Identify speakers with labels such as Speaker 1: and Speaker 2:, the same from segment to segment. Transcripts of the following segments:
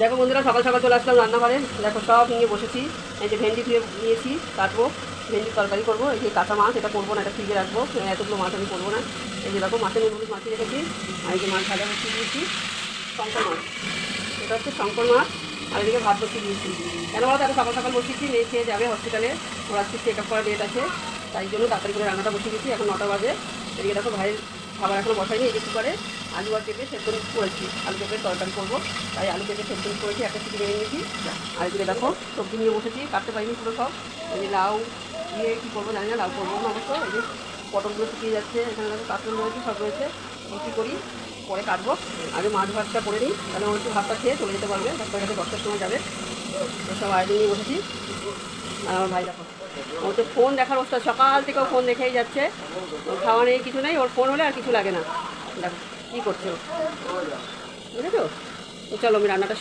Speaker 1: দেখো বন্ধুরা, সকাল সকাল চলে আসলাম রান্নাঘরে। দেখো সব নিয়ে বসেছি। এই যে ভেন্ডি ধুয়ে নিয়েছি, কাটবো। ভেন্ডির তরকারি করব, এই যে কাঁচা মাছ, এটা করব না, এটা ফ্রিজে রাখব। এতগুলো মাছ আমি করব না। এই যে দেখো, মাছের হলুদ মাছি রেখেছি। আর এই যে মাছ ভাজা বসিয়ে দিয়েছি, শঙ্কর মাছ। এটা হচ্ছে শঙ্কর মাছ। আর এদিকে ভাত বসিয়ে দিয়েছি। কেন বলো তাকে সকাল সকাল বসিয়েছি মেয়ে খেয়ে যাবে হসপিটালে ওর চেক আপ করার ডেট আছে। তাই জন্য তাড়াতাড়ি করে রান্নাটা বসিয়ে দিয়েছি, এখন নটা বাজে। এদিকে দেখো ভাইয়ের খাবার এখনও বসাইনি, এই কিছু করে? আলু আর পেঁপে সেদ্ধ করেছি। আলু পেঁপের তরকারি করব। তাই আলু পেঁপে সেদ্ধ করেছি, একটা সিটি বেরিয়ে নিয়েছি। আর এদিকে দেখো, সবজি নিয়ে বসেছি, কাটতে পারিনি পুরো সব। এই যে লাউ দিয়ে কী করব জানি না, লাউ করব না অবশ্য। এই যে পটলগুলো শুকিয়ে যাচ্ছে, এখানে দেখো কাঁচল রয়েছে, সব রয়েছে। কী করি? পরে কাটবো। আগে মাছ ভাতটা করে নিই, তাহলে ও একটু ভাতটা খেয়ে চলে যেতে পারবে। ডাক্তার কাছে দশটার সময় যাবে। এসব আয়োজন নিয়ে বসেছি। আর আমার ভাই দেখো। ও তো ফোন দেখার অবস্থা, সকাল থেকেও ফোন দেখেই যাচ্ছে। ওর খাওয়া নেই, কিছু নেই, ওর ফোন হলে আর কিছু লাগে না। দেখো, কী করছে বুঝেছ? তো চলো আমি রান্নাটা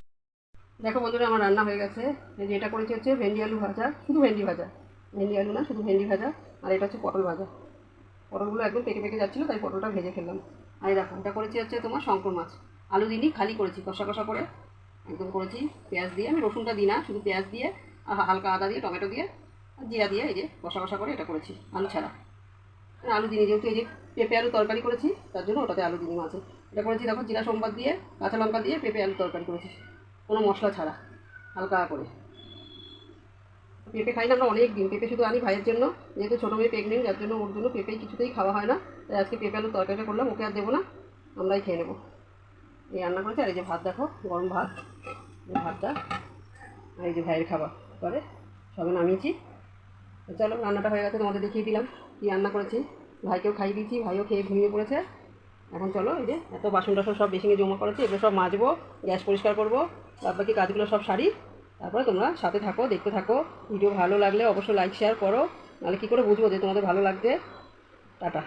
Speaker 1: দেখো বন্ধুরা, আমার রান্না হয়ে গেছে। যে এটা করেছি হচ্ছে ভেন্ডি আলু ভাজা, শুধু ভেন্ডি ভাজা। ভেন্ডি আলু না, শুধু ভেন্ডি ভাজা। আর এটা হচ্ছে পটল ভাজা। পটলগুলো একদম পেকে পেকে যাচ্ছিল, তাই পটলটা ভেজে ফেললাম আর দেখো, এটা করেছি হচ্ছে তোমার শঙ্কর মাছ। আলু দিনই খালি করেছি, কষা কষা করে। একদম করেছি পেঁয়াজ দিয়ে। আমি রসুনটা দিই না, শুধু পেঁয়াজ দিয়ে, আর হালকা আদা দিয়ে, টমেটো দিয়ে। জিরা দিয়ে এই যে কষা কষা করে এটা করেছি, আলু ছাড়া। আলু দিনই যেহেতু এই যে পেঁপে আলু তরকারি করেছি, তার জন্য ওটাতে আলু দিনই মাছে এটা করেছি দেখো জিরা সোমবার দিয়ে, কাঁচা লঙ্কা দিয়ে পেঁপে আলু তরকারি করেছি, কোনো মশলা ছাড়া, হালকা করে। পেঁপে খাই না আমরা অনেক দিন, পেঁপে শুধু আনি ভাইয়ের জন্য, যেহেতু ছোটো মেয়ে প্রেগনেন্ট যার জন্য ওর জন্য পেঁপে কিছুতেই খাওয়া হয় না, তাই আজকে পেঁপে আলু তরকারিটা করলাম, ওকে আর দেবো না, আমরাই খেয়ে নেব। এই রান্না করেছি, আর এই যে ভাত দেখো, গরম ভাত ভাতটা, আর এই যে ভাইয়ের খাবার পরে সবে নামিয়েছি। তো চলো, রান্নাটা হয়ে গেছে, তোমাদের দেখিয়ে দিলাম কী রান্না করেছি। ভাইকেও খাইয়ে দিয়েছি, ভাইও খেয়ে ঘুমিয়ে পড়েছে। এখন চলো, এই যে এত বাসন টাসন সব বেসিংয়ে জমা করেছি, এগুলো সব মাজবো, গ্যাস পরিষ্কার করব তার বাকি কাজগুলো সব সারি। তারপরে তোমরা সাথে থাকো, দেখতে থাকো। ভিডিও ভালো লাগলে অবশ্যই লাইক শেয়ার করো। নাহলে কী করে বুঝব যে তোমাদের ভালো লাগবে টাটা।